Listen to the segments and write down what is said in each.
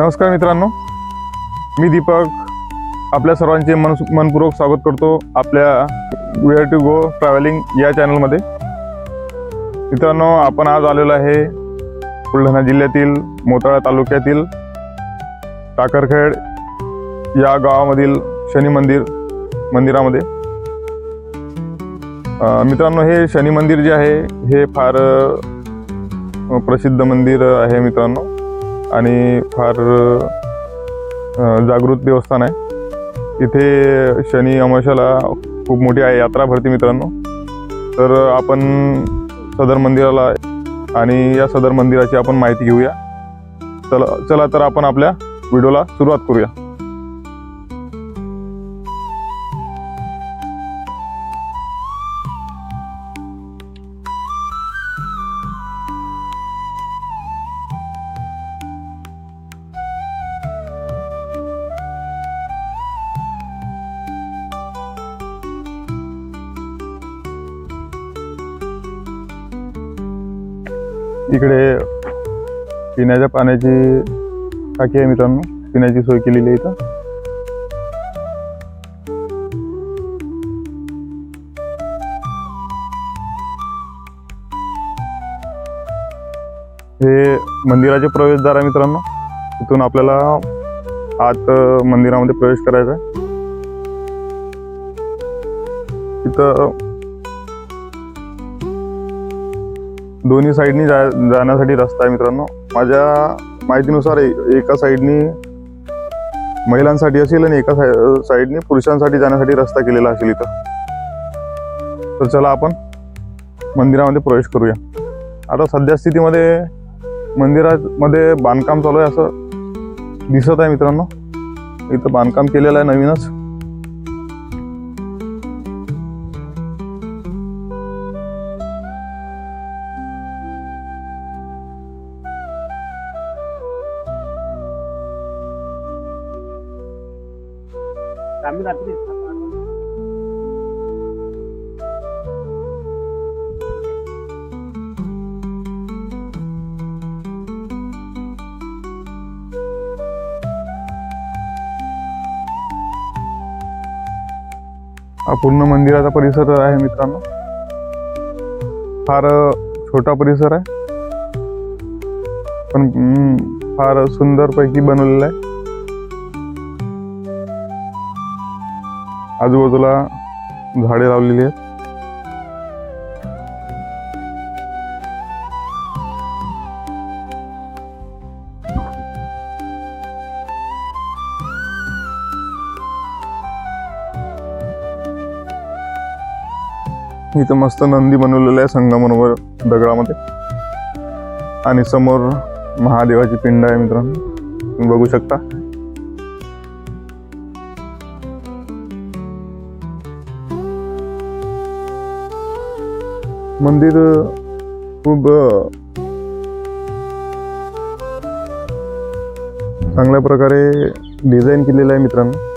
नमस्कार मित्रांनो. मी दीपक. आपल्या सर्वांचे मन मनपूर्वक स्वागत करतो आपल्या वेअर टू गो ट्रॅव्हलिंग या चॅनलमध्ये मित्रांनो आपण आज आलेलो आहे बुलढाणा जिल्ह्यातील मोताळा तालुक्यातील टाकरखेड या गावामधील शनी मंदिर मंदिरामध्ये. मित्रांनो हे शनी मंदिर जे आहे हे फार प्रसिद्ध मंदिर आहे मित्रांनो. आणि फार जागृत देवस्थान आहे. इथे शनी अमावश्याला खूप मोठी आहे यात्रा भरती मित्रांनो. तर आपण सदर मंदिराला आणि या सदर मंदिराची आपण माहिती घेऊया. चला चला तर आपण आपल्या व्हिडिओला सुरुवात करूया. इकडे पिण्याच्या पाण्याची टाकी आहे मित्रांनो. पिण्याची सोय केलेली आहे इथं. हे मंदिराचे प्रवेशद्वार आहे मित्रांनो. इथून आपल्याला आत मंदिरामध्ये प्रवेश करायचा आहे. इथं दोन्ही साईडनी जा जाण्यासाठी रस्ता आहे मित्रांनो. माझ्या माहितीनुसार एका साईडनी महिलांसाठी असेल आणि एका साई- साईडनी पुरुषांसाठी जाण्यासाठी रस्ता केलेला असेल इथं. तर चला आपण मंदिरामध्ये प्रवेश करूया. आता सध्या स्थितीमध्ये मंदिरामध्ये बांधकाम चालू आहे असं दिसत आहे मित्रांनो. इथं बांधकाम केलेलं आहे नवीनच. हा पूर्ण मंदिराचा परिसर आहे मित्रांनो. फार छोटा परिसर आहे. पण फार सुंदर पैकी बनवलेला आहे. आजूबाजूला झाडे लावलेली आहेत. इथं मस्त नंदी बनवलेलं आहे संगमरवर दगडामध्ये. आणि समोर महादेवाची पिंड आहे मित्रांनो. तुम्ही बघू शकता. मंदिर खूप चांगल्या प्रकारे डिझाईन केलेलं आहे मित्रांनो.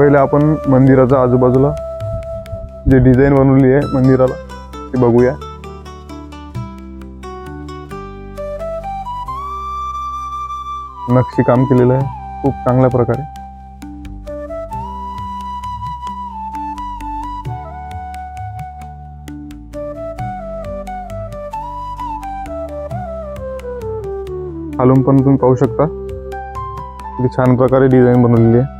पहिले आपण मंदिराच्या आजूबाजूला जे डिझाईन बनवली आहे मंदिराला ते बघूया. नक्षी काम केलेलं आहे खूप चांगल्या प्रकारे. खालून पण तुम्ही पाहू शकता. किती छान प्रकारे डिझाईन बनवलेली आहे.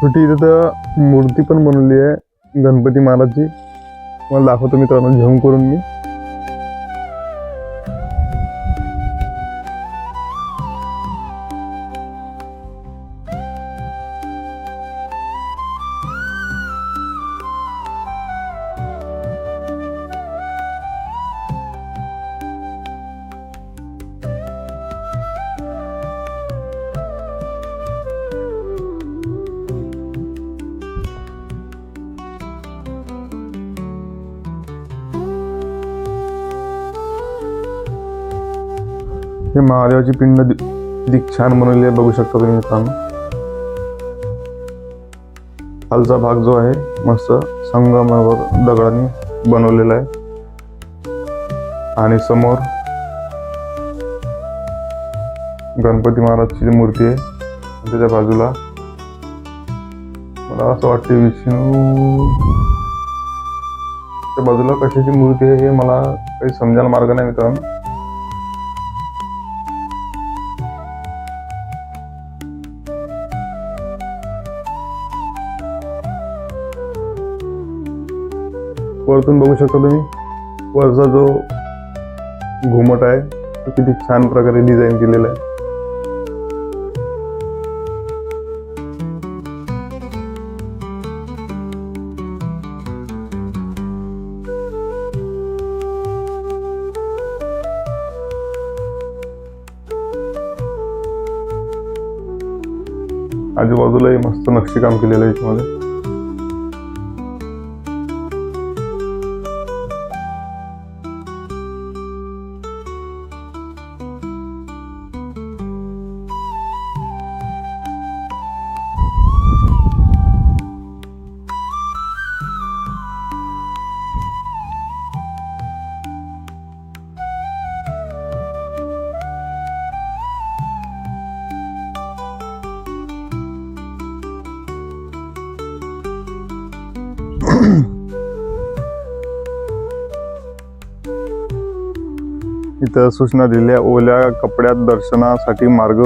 छोटी इथं तर मूर्ती पण बनवली आहे. गणपती महाराजची मला दाखवतो मित्रांनो झूम करून मी. हे महादेवाची पिंड दीक्षान किती छान बघू शकता तुम्ही मित्रांनो. खालचा भाग जो आहे मस्त संगमावर दगडाने बनवलेला आहे. आणि समोर गणपती महाराजची जी मूर्ती आहे त्याच्या बाजूला मला असं वाटते विष्णू त्या बाजूला कशाची मूर्ती आहे हे मला काही समजायला मार्ग नाही मित्रांनो. वरतून बघू शकता तुम्ही. वरचा जो घुमट आहे तो किती छान प्रकारे डिझाईन केलेला आहे. आजूबाजूलाही मस्त नक्षीकाम केलेलं आहे याच्यामध्ये इथं सूचना दिल्या ओल्या कपड्यात दर्शनासाठी मार्ग.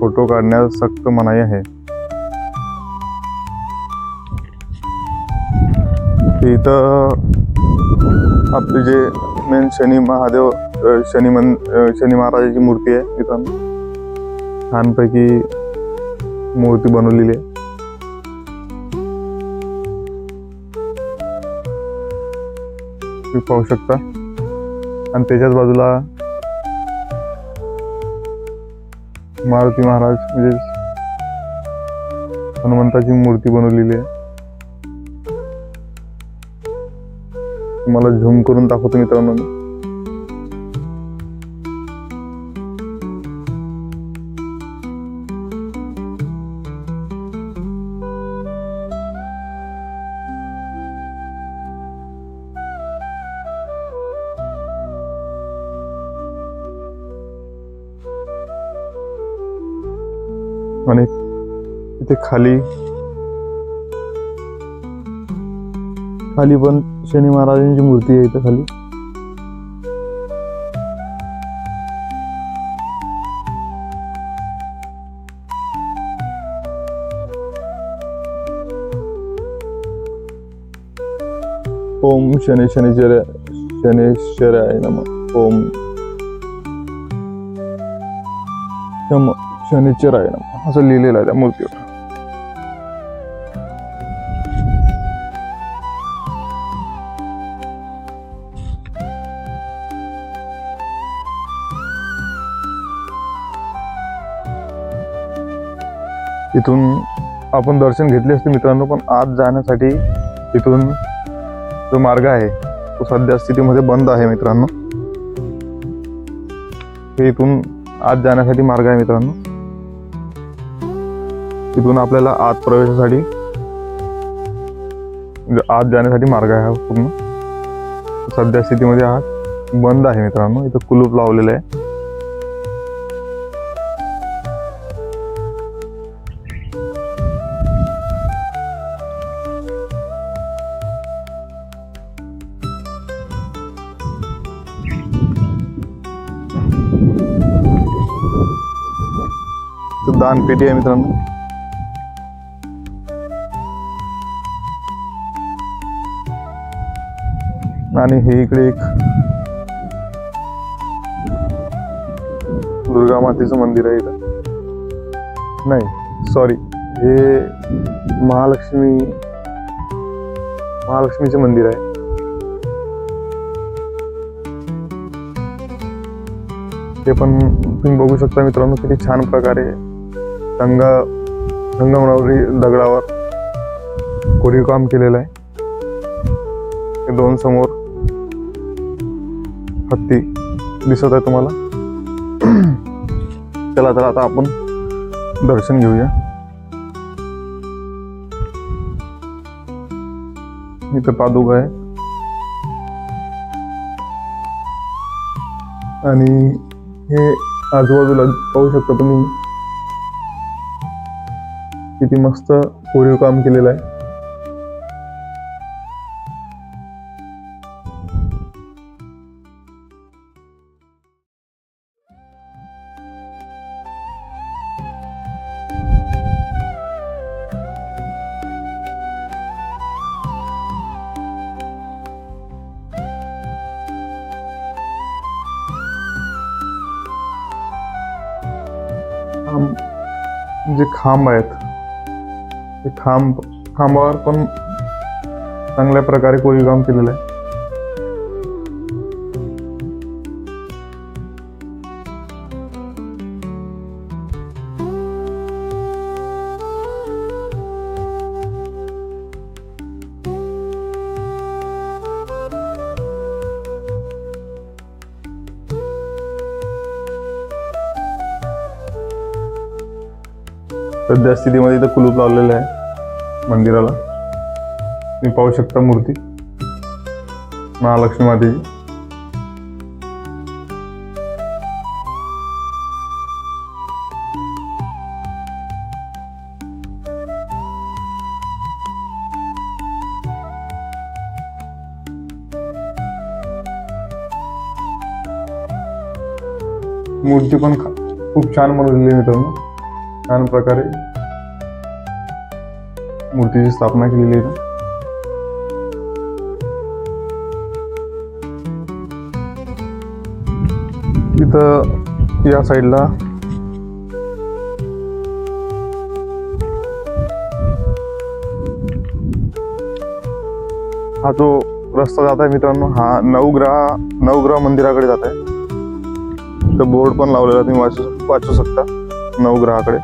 फोटो काढण्यास सक्त मनाई आहे. इथं आपले जे मेन शनी महादेव शनी मन शनी महाराजाची मूर्ती आहे इथं. छानपैकी मूर्ती बनवलेली आहे. तुम्ही पाहू शकता. आणि त्याच्याच बाजूला मारुती महाराज म्हणजे हनुमंताची मूर्ती बनवलेली आहे. तुम्हाला झूम करून दाखवतो मित्रांनो मी. आणि इथे खाली खाली पण शनी महाराजांची मूर्ती आहे इथं खाली ओम शनी शनीचर शनेश्वराय नम ओम शम शनीचे राय असं लिहिलेलं आहे त्या मूर्तीवर. इथून आपण दर्शन घेतले असते मित्रांनो पण आत जाण्यासाठी इथून जो मार्ग आहे तो सध्या स्थितीमध्ये बंद आहे मित्रांनो. हे इथून आत जाण्यासाठी मार्ग आहे मित्रांनो. तिथून आपल्याला आत प्रवेशासाठी म्हणजे आत जाण्यासाठी मार्ग आहे हा पूर्ण. सध्या स्थितीमध्ये आत बंद आहे मित्रांनो इथं कुलूप लावलेलं आहे. दानपेटी आहे मित्रांनो. आणि हे इकडे एक दुर्गा मातेचं मंदिर आहे इथं. नाही सॉरी हे महालक्ष्मी महालक्ष्मीचे मंदिर आहे. ते पण तुम्ही बघू शकता मित्रांनो किती छान प्रकारे रंग संगमरवरी दगडावर कोरीव काम केलेलं आहे. दोन समोर हत्ती दिसत आहे तुम्हाला. चला तर आता आपण दर्शन घेऊया. इथं पादुका आहे. आणि हे आजूबाजूला पाहू शकता तुम्ही किती मस्त कोरीव काम केलेलं आहे. जे खांब आहेत ते खांब खांबावर पण चांगल्या प्रकारे कोरीव काम केलेलं आहे. सध्या स्थितीमध्ये इथं कुलूप लावलेलं आहे मंदिराला. तुम्ही पाहू शकता मूर्ती. महालक्ष्मी मातेची. मूर्ती पण खा- खूप छान बनवलेली आहे मित्रांनो. छान प्रकारे मूर्तीची स्थापना केलेली आहे इथं. या साईडला हा जो रस्ता जात आहे मित्रांनो हा नवग्रह नवग्रह मंदिराकडे जात आहे तर बोर्ड पण लावलेला तुम्ही वाचू वाचू शकता नवग्रहाकडे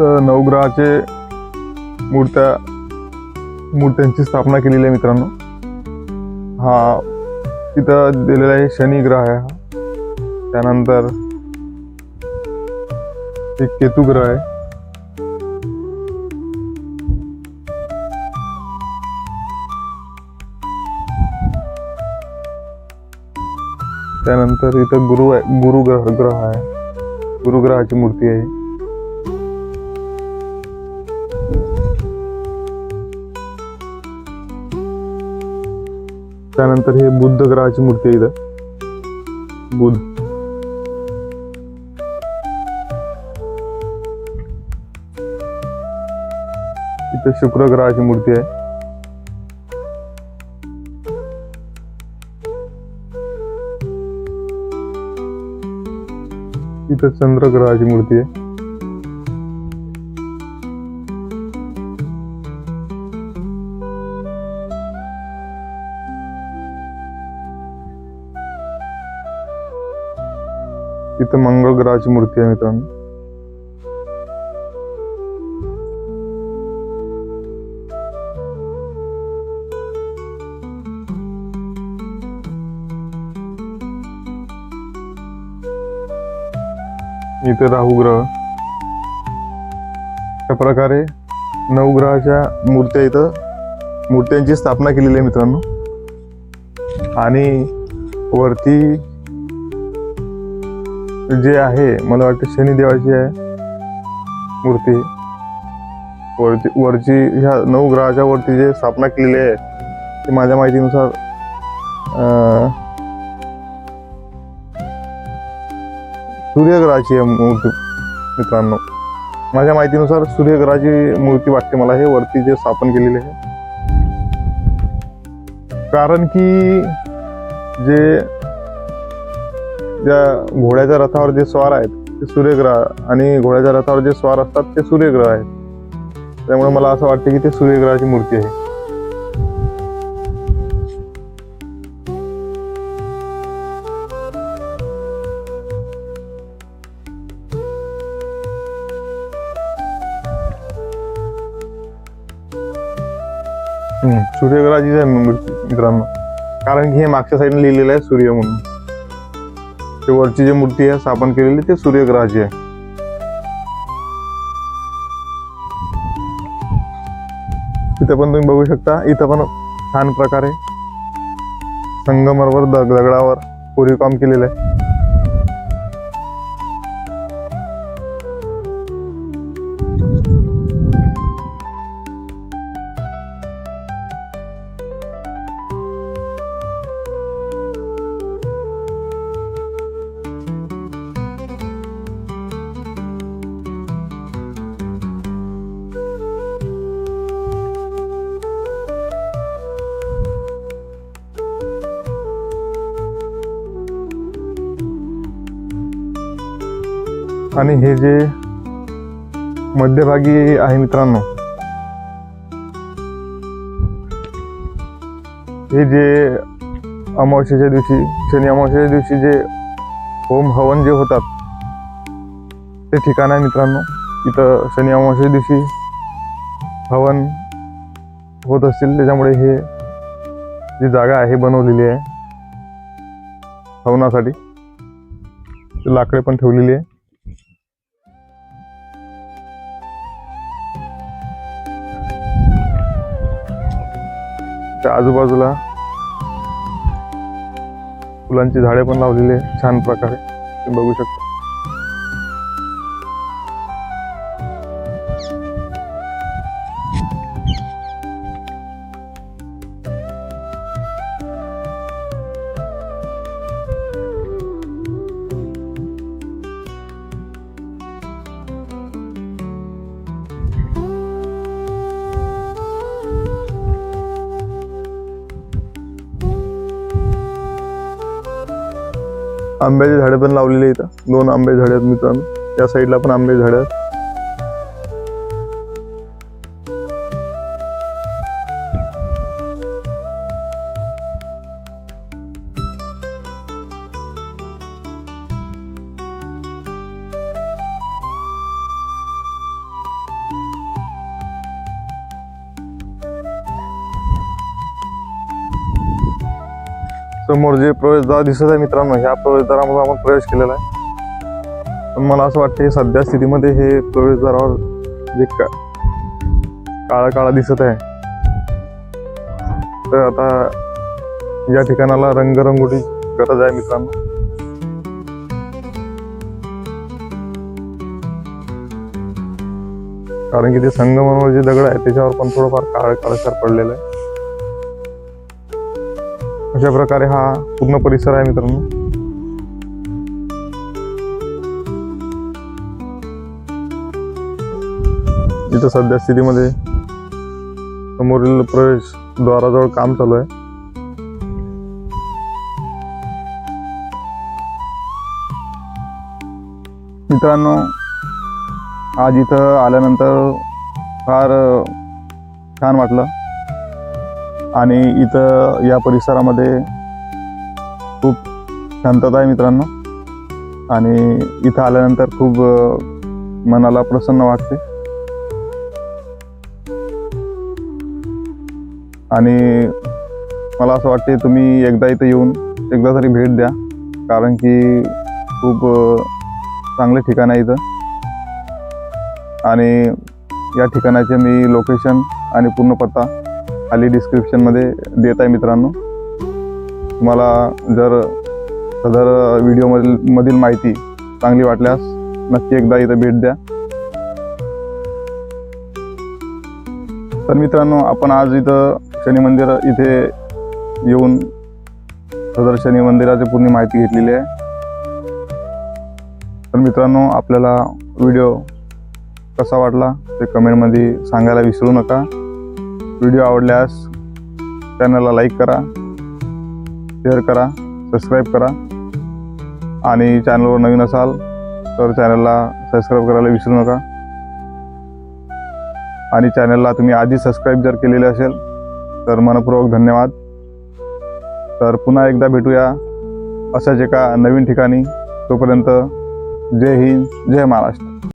नवग्रहाचे मूर्त्या मूर्त्यांची स्थापना केलेली आहे मित्रांनो. हा तिथं दिलेला आहे शनी ग्रह आहे हा. त्यानंतर एक केतू ग्रह आहे. त्यानंतर इथं गुरु आहे गुरु ग्रह ग्रह आहे. गुरुग्रहाची मूर्ती आहे. त्यानंतर हे बुद्ध ग्रहाची मूर्ती आहे इथं. बुद्ध. इथं शुक्र ग्रहाची मूर्ती आहे. इथं चंद्र ग्रहाची मूर्ती आहे. इथं मंगळ ग्रहाची मूर्ती आहे मित्रांनो. इथे राहू ग्रह. अशा प्रकारे नवग्रहाच्या मूर्त्या इथं मूर्त्यांची स्थापना केलेली आहे मित्रांनो. आणि वरती जे आहे मला वाटतं शनिदेवाची आहे मूर्ती. वरची वरची ह्या नऊ ग्रहाच्या वरती जे स्थापना केलेली आहे ते माझ्या माहितीनुसार सूर्यग्रहाची आहे मूर्ती मित्रांनो. माझ्या माहितीनुसार सूर्यग्रहाची मूर्ती वाटते मला हे वरती जे स्थापन केलेले आहे. कारण की जे ज्या घोड्याच्या रथावर जे स्वार आहेत ते सूर्यग्रह आणि घोड्याच्या रथावर जे स्वार असतात ते सूर्यग्रह आहेत. त्यामुळे मला असं वाटतं की ते सूर्यग्रहाची मूर्ती आहे. सूर्यग्रहाची मूर्ती मित्रांनो. कारण की हे मागच्या साईडने लिहिलेलं आहे सूर्य म्हणून. ते वरची जी मूर्ती आहे स्थापन केलेली ते सूर्यग्रहाची आहे. इथं पण तुम्ही बघू शकता इथं पण छान प्रकारे संगमरवर दग दगडावर कोरीव काम केलेलं आहे. आणि हे जे मध्यभागी आहे मित्रांनो हे जे अमावस्येच्या दिवशी शनी अमावस्येच्या दिवशी जे होम हवन जे होतात ते ठिकाण आहे मित्रांनो. इथं शनी अमावस्येच्या दिवशी हवन होत असतील. त्याच्यामुळे हे जी जागा आहे बनवलेली आहे हवनासाठी लाकडे पण ठेवलेली आहे. त्या आजूबाजूला फुलांची झाडे पण लावलेली आहे छान प्रकारे. तुम्ही बघू शकता. आंब्याची झाडे पण लावलेली इथं दोन आंबे झाडे आहेत मित्रांनो. त्या साईडला पण आंबे झाडे आहेत. समोर जे प्रवेशद्वार दिसत आहे मित्रांनो ह्या प्रवेशद्वारामध्ये आपण प्रवेश केलेला आहे. पण मला असं वाटतं सध्या स्थितीमध्ये हे प्रवेशद्वारावर जे का काळा काळा दिसत आहे. तर आता या ठिकाणाला रंगरंगोटी गरज आहे मित्रांनो. कारण की ते संगमरमर जे दगड आहे त्याच्यावर पण थोडंफार काळ काळसर पडलेलं आहे. अशा प्रकारे हा पूर्ण परिसर आहे मित्रांनो. इथं सध्या स्थितीमध्ये समोरील प्रवेश द्वाराजवळ काम चालू आहे. मित्रांनो आज इथं आल्यानंतर फार छान वाटलं. आणि इथं या परिसरामध्ये खूप शांतता आहे मित्रांनो. आणि इथं आल्यानंतर खूप मनाला प्रसन्न वाटते. आणि मला असं वाटते तुम्ही एकदा इथं येऊन एकदा तरी भेट द्या. कारण की खूप चांगलं ठिकाण आहे इथं. आणि या ठिकाणाचे मी लोकेशन आणि पूर्ण पत्ता खाली डिस्क्रिप्शनमध्ये देत आहे मित्रांनो. तुम्हाला जर सदर व्हिडिओमधील मधील माहिती चांगली वाटल्यास नक्की एकदा इथं भेट द्या. तर मित्रांनो आपण आज इथं शनी मंदिर इथे येऊन सदर शनी मंदिराची पूर्ण माहिती घेतलेली आहे. तर मित्रांनो आपल्याला व्हिडिओ कसा वाटला ते कमेंटमध्ये सांगायला विसरू नका. व्हिडिओ आवडल्यास चॅनलला लाईक करा शेअर करा सबस्क्राईब करा. आणि चॅनलवर नवीन असाल तर चॅनलला सबस्क्राईब करायला विसरू नका. आणि चॅनलला तुम्ही आधी सबस्क्राईब जर केलेले असेल तर मनपूर्वक धन्यवाद. तर पुन्हा एकदा भेटूया अशाच एका नवीन ठिकाणी. तोपर्यंत जय हिंद जय महाराष्ट्र.